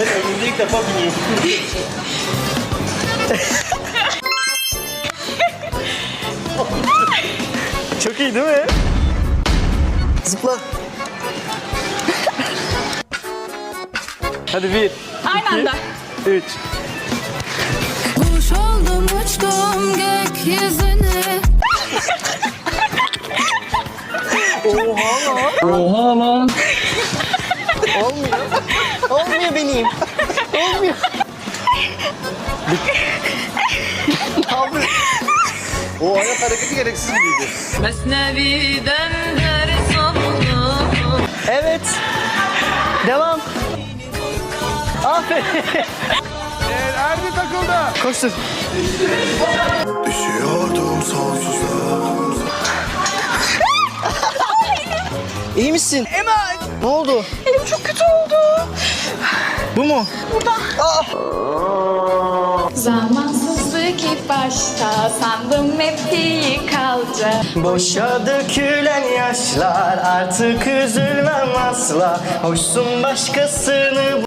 Ben ömrümde ilk defa biniyorum. Çok iyi değil mi? Zıpla. Hadi bir, Aynı anda. üç. Kuş oldum uçtum gökyüzüne Olmuyor. Olmuyor benim. Olmuyor. ne yapıyorsun? O ayak hareketi gereksiz gibiydi. Mesnevi'den ders aldım Evet. Devam. Aferin. Erdi takıldı. Koştur. Düşüyordum sonsuza İyi misin? Emel. Ne oldu? Elim çok kötü oldu. Bu mu? Zamansızlık ilk başta sandım hep iyi kalacak. Boşa dökülen yaşlar artık üzülmem asla Hoşsun başkasını